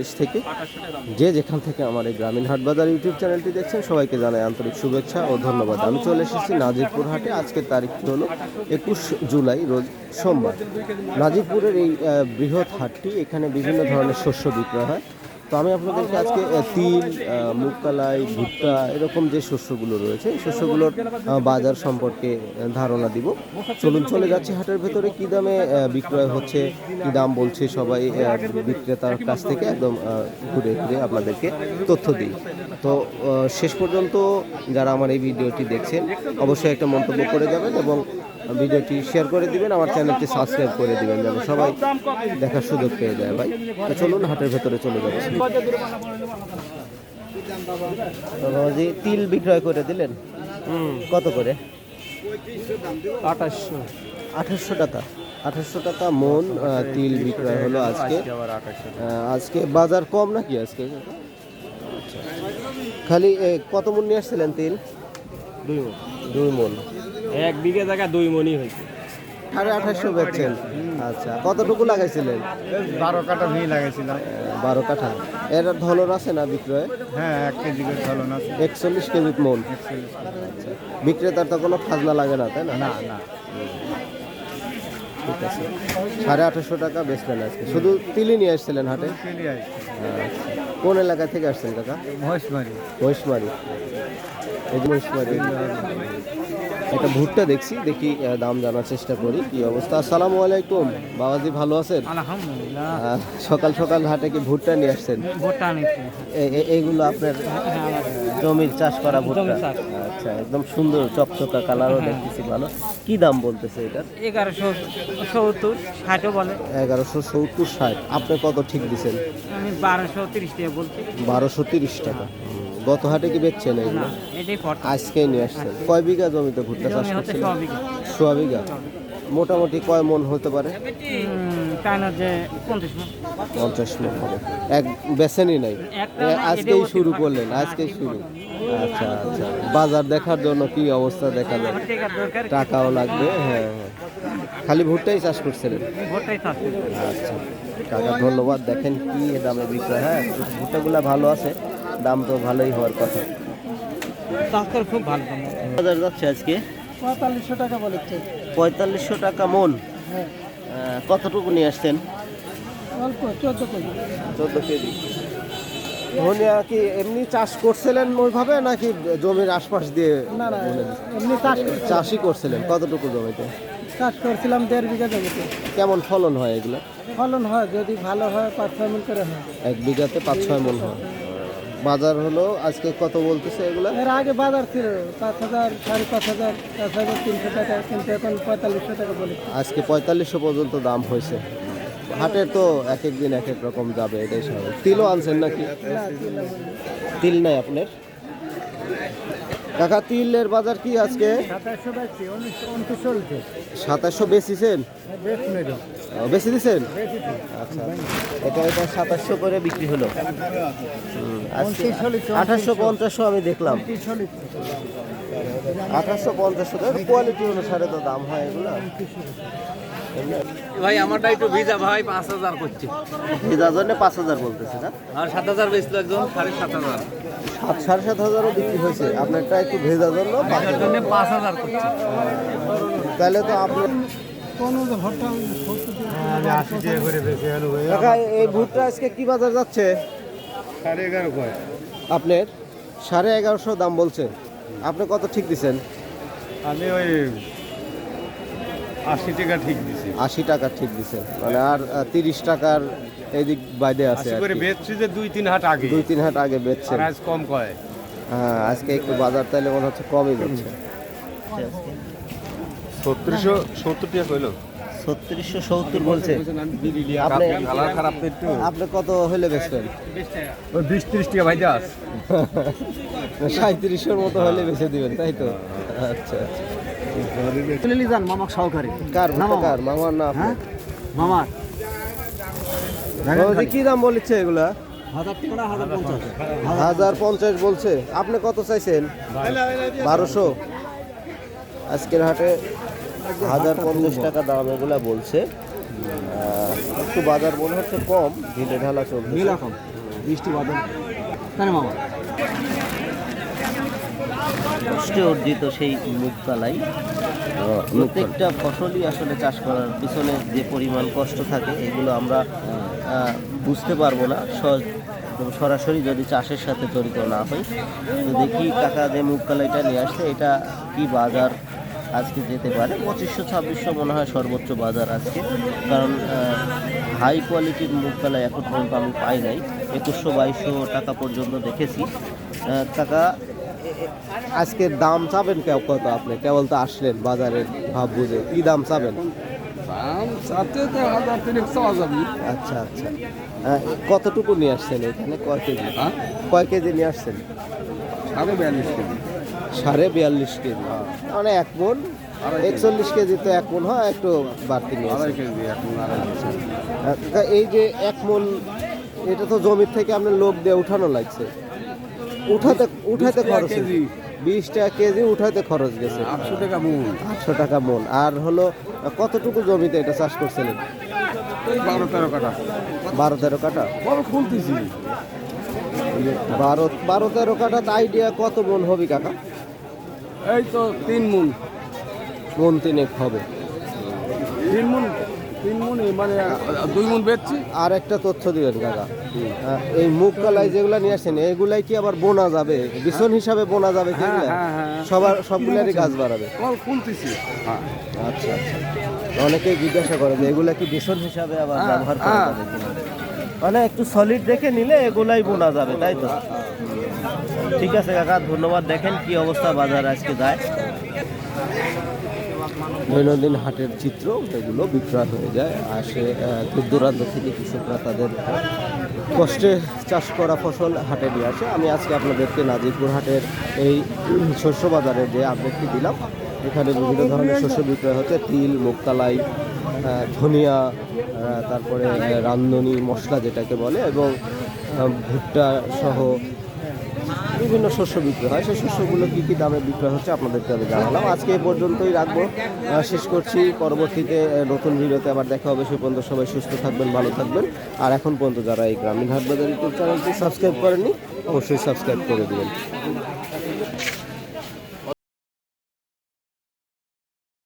দেশ থেকে। যে যেখান থেকে আমার এই গ্রামীণ হাট বাজার ইউটিউব চ্যানেলটি দেখছেন, সবাইকে জানাই আন্তরিক শুভেচ্ছা ও ধন্যবাদ। আমি চলে এসেছি নাজিরপুর হাটে। আজকের তারিখটি হলো একুশ জুলাই, রোজ সোমবার। নাজিরপুরের এই বৃহৎ হাটটি এখানে বিভিন্ন ধরনের শস্য বিক্রয় হয়। তো আমি আপনাদেরকে আজকে তিল মুগকলাই, ভুট্টা এরকম যে শস্যগুলো রয়েছে, এই শস্যগুলোর বাজার সম্পর্কে ধারণা দিব। চলুন চলে যাচ্ছি হাটের ভেতরে, কি দামে বিক্রয় হচ্ছে, কি দাম বলছে সবাই বিক্রেতার কাছ থেকে একদম ঘুরে ঘুরে আপনাদেরকে তথ্য দিই। তো শেষ পর্যন্ত যারা আমার এই ভিডিওটি দেখছেন, অবশ্যই একটা মন্তব্য করে যাবেন এবং ভিডিওটি শেয়ার করে দিবেন আমার চ্যানেলটি সাবস্ক্রাইব করে দিবেন যেন সবাই দেখার সুযোগ পেয়ে যায় ভাই। চলুন হাটের ভেতরে চলে যাচ্ছি। বাবাজি তিল বিক্রয় করে দিলেন? কত করে? আঠাশশো। আঠাশশো টাকা। আঠাশশো টাকা মন তিল বিক্রয় হলো আজকে। আজকে বাজার কম নাকি আজকে? আচ্ছা। খালি কত মন নিয়ে আসছিলেন তিল? দুই মণ। দুই মন। এক বিঘে জায়গা দুই মনই হয়েছে। সাড়ে আঠাশশো বেচছেন। আচ্ছা কতটুকু লাগাইছিলেন? বারো কাটা ভি লাগাইছিলাম। বারো কাঠা। এর ধলন আছে না বিক্রয়? হ্যাঁ এক কেজি করে ফলন আছে। একচল্লিশ কেজি মন। আচ্ছা বিক্রেতার তো কোনো খাজনা লাগে না তাই না? না না। ঠিক আছে। সাড়ে আঠাশশো টাকা বেচলেন আজকে। শুধু তিলি নিয়ে আসছিলেন হাটে? আচ্ছা। কোন এলাকা থেকে আসছেন কাকা? মহেশমারি। এই যে মহিষমারি একটা ভুট্টা দেখছি দেখি দাম জানার চেষ্টা করি কি অবস্থা। আসসালামু আলাইকুম বাবাজি ভালো আছেন? আলহামদুলিল্লাহ। সকাল সকাল হাটে কি ভুট্টা নিয়ে আসছেন? ভোটটা এইগুলো আপনার জমির চাষ করা ভুট্টা। আচ্ছা একদম সুন্দর চকচকা কালারও দেখতেছি ভালো। কি দাম বলতেছে এটা? এগারোশো সত্তর ষাটও বলে। এগারোশো সত্তর ষাট। আপনি কত ঠিক দিছেন? আমি বারোশো তিরিশ টাকা বলছি। বারোশো তিরিশ টাকা। গত হাটে কি বেচছেন এগুলো? আজকেই নিয়ে আসছেন। কয় বিঘা জমিতে ভুট্টা চাষ হচ্ছে ছ বিঘা। মোটামুটি কয় মন হতে পারে? পঞ্চাশ মন। হবে। এক বেছেনই নাই? আজকেই শুরু করলেন আজকেই শুরু। আচ্ছা আচ্ছা। বাজার দেখার জন্য কি অবস্থা দেখা যায়? টাকাও লাগবে হ্যাঁ হ্যাঁ। খালি ভুট্টাই চাষ করছিলেন আচ্ছা। কাকা ধন্যবাদ। দেখেন কি দামে বিক্রয় হ্যাঁ। ভুট্টাগুলো ভালো আছে। দাম তো ভালোই হওয়ার কথা। খুব ভালো বাজার যাচ্ছে আজকে? পঁয়তাল্লিশশো টাকা বলেছে। পঁয়তাল্লিশশো টাকা মন? হ্যাঁ। কতটুকু নিয়ে আসছেন? অল্প চোদ্দ কেজি। চোদ্দ কেজি। ধনিয়া কি এমনি চাষ করছিলেন ওইভাবে নাকি জমির আশপাশ দিয়ে না না এমনি চাষ চাষই করছিলেন। কতটুকু জমিতে? চাষ করছিলাম দেড় বিঘা জমিতে। কেমন ফলন হয় এগুলো? ফলন হয় যদি ভালো হয় পাঁচ ছয় মিল করে হয়। এক বিঘাতে পাঁচ ছয় মন হয়। বাজার হলো আজকে কত বলতেছে এগুলো? এর আগে বাজার ছিল পাঁচ হাজার সাড়ে পাঁচ হাজার পাঁচ হাজার তিনশো টাকা কিন্তু এখন পঁয়তাল্লিশশো টাকা বলে। আজকে পঁয়তাল্লিশশো পর্যন্ত দাম হয়েছে। হাটে তো এক এক দিন এক এক রকম যাবে এটাই সব তিলও আনছেন নাকি? তিল নাই আপনার? কাকা তিলের বাজার কি আজকে? সাতাশশো বেশি বেচিছেন? বেশ ও, বেশি দিছেন? আচ্ছা এটা এটা সাতাশশো করে বিক্রি হলো। আঠাশশো পঞ্চাশশো আমি দেখলাম। আঠাশশো পঞ্চাশশো কোয়ালিটি অনুসারে তো দাম হয় এগুলো। ভাই আমারটা একটু ভিজা ভাই পাঁচ হাজার করছি। ভেজার জন্য পাঁচ হাজার বলতেছে না? আর সাত হাজার বেচলো একজন সাড়ে সাত হাজার। সাত সাড়ে সাত হাজারও বিক্রি হয়েছে। আপনারটা একটু ভেজার জন্য পাঁচ হাজার। জন্য পাঁচ হাজার তাহলে তো আপনার এই ভুট্টা আজকে কি বাজার যাচ্ছে? সাড়ে এগারো আপনার? সাড়ে এগারোশো দাম বলছে। আপনি কত ঠিক দিচ্ছেন আমি ওই আশি টাকা ঠিক দিছি। আশি টাকা ঠিক দিছেন। মানে আর তিরিশ টাকার এইদিক বাইরে আছে আর করে কি। বেচছি যে দুই তিন হাট আগে। দুই তিন হাট আগে বেচছেন আর আজ কম কয়? হ্যাঁ আজকে একটু বাজার তাইলে মনে হচ্ছে কমই যাচ্ছে সত্তরশো সত্তর টাকা কইলো। ছত্রিশশো সত্তর বলছে। আপনি খারাপ তো আপনি কত হলে বেচবেন? বিশ ত্রিশ টাকা ভাই যাস সাঁত্রিশশোর মতো হলে বেচে দিবেন তাই তো? আচ্ছা আচ্ছা। যান মামাক সহকারে। কার ভুট্টা কার? মামার না মামার। বাবাজি, কি দাম বলেছে এগুলা? হাজার পঞ্চাশ? বলছে। আপনি কত চাইছেন? বারোশো। আজকের হাটে হাজার পঞ্চাশ টাকা দাম এগুলা বলছে। একটু বাজার মনে হচ্ছে কম ঢিলে ঢালা চলছে। কম বৃষ্টি বাদল মামা? কষ্টে অর্জিত সেই মুগতলাই প্রত্যেকটা ফসলই আসলে চাষ করার পিছনে যে পরিমাণ কষ্ট থাকে এগুলো আমরা বুঝতে পারব না। সরাসরি যদি চাষের সাথে জড়িত না হই, তো দেখি কাকা যে মুগতলাইটা নিয়ে আসছে, এটা কি বাজার আজকে যেতে পারে? পঁচিশশো, ছাব্বিশশো মনে হয় সর্বোচ্চ বাজার আজকে। কারণ হাই কোয়ালিটির মুগতলাই এখন পর্যন্ত আমি পাই নাই। একুশশো, বাইশশো টাকা পর্যন্ত দেখেছি। কাকা, আজকের দাম চাবেন কেউ কত আপনি? কেবল তো আসলেন বাজারের ভাব বুঝে। কি দাম চাবেন? দাম সাথে তো হাজার তিনেক চাওয়া যাবে। আচ্ছা আচ্ছা। কতটুকু নিয়ে আসছেন এখানে? কয় কেজি? হ্যাঁ? কয় কেজি নিয়ে আসছেন? সাড়ে বিয়াল্লিশ কেজি। সাড়ে বিয়াল্লিশ কেজি। মানে এক মন? একচল্লিশ কেজি তো এক মন হয় একটু বাড়তি নিয়ে। কেজি এখন আড়াই তা এই যে এক মন এটা তো জমির থেকে আপনার লোক দিয়ে উঠানো লাগছে। উঠাতে উঠাতে খরচ। বিশ টাকা কেজি উঠাতে খরচ গেছে। আটশো টাকা মন। আটশো টাকা মন। আর হলো কতটুকু জমিতে এটা চাষ করছিলেন? বারো তেরো কাটা বারো তেরো কাটা খুলতেছি। বারো বারো তেরো কাটা আইডিয়া কত মন হবে কাকা? এই তো তিন মন। মন তিনেক হবে। তিন মন? তিন মন মানে দুই মন বেচছি। আর একটা তথ্য দিবেন কাকা। আহ, এই মুগ কলাই যেগুলা নিয়ে আসেন এগুলাই কি আবার বোনা যাবে? বিছন হিসাবে বোনা যাবে কি হ্যাঁ? হ্যাঁ, হ্যাঁ। সবার সবগুলারই গাছ বাড়াবে। হ্যাঁ আচ্ছা আচ্ছা। অনেকেই জিজ্ঞাসা করে যে এগুলা কি বিছন হিসাবে আবার হ্যাঁ, ব্যবহার করা হ্যাঁ। যাবে মানে একটু সলিড দেখে নিলে এগুলাই বোনা যাবে তাই তো? ঠিক আছে কাকা ধন্যবাদ। দেখেন কি অবস্থা বাজার আজকে যায়। দৈনন্দিন হাটের চিত্র এগুলো বিক্রয় হয়ে যায়। আসে দূর দূরান্ত থেকে কৃষকরা তাদের কষ্টে চাষ করা ফসল হাটে নিয়ে আসে। আমি আজকে আপনাদেরকে নাজিরপুর হাটের এই শস্য বাজারে যে আপডেটটি দিলাম এখানে বিভিন্ন ধরনের শস্য বিক্রয় হচ্ছে। তিল মুগতালাই আহ, ধনিয়া তারপরে রান্ধনি মশলা যেটাকে বলে এবং ভুট্টা সহ বিভিন্ন শস্য বিক্রি হয়। সেই শস্যগুলো কী কী দামে বিক্রয় হচ্ছে আপনাদেরকে আমি জানালাম। আজকে এ পর্যন্তই রাখব। শেষ করছি। পরবর্তীতে নতুন ভিডিওতে আবার দেখা হবে। সে পর্যন্ত সবাই সুস্থ থাকবেন, ভালো থাকবেন। আর এখন পর্যন্ত যারা এই গ্রামীণ হাট বাজার ইউটিউব চ্যানেলটি সাবস্ক্রাইব করেননি, অবশ্যই সাবস্ক্রাইব করে দেবেন।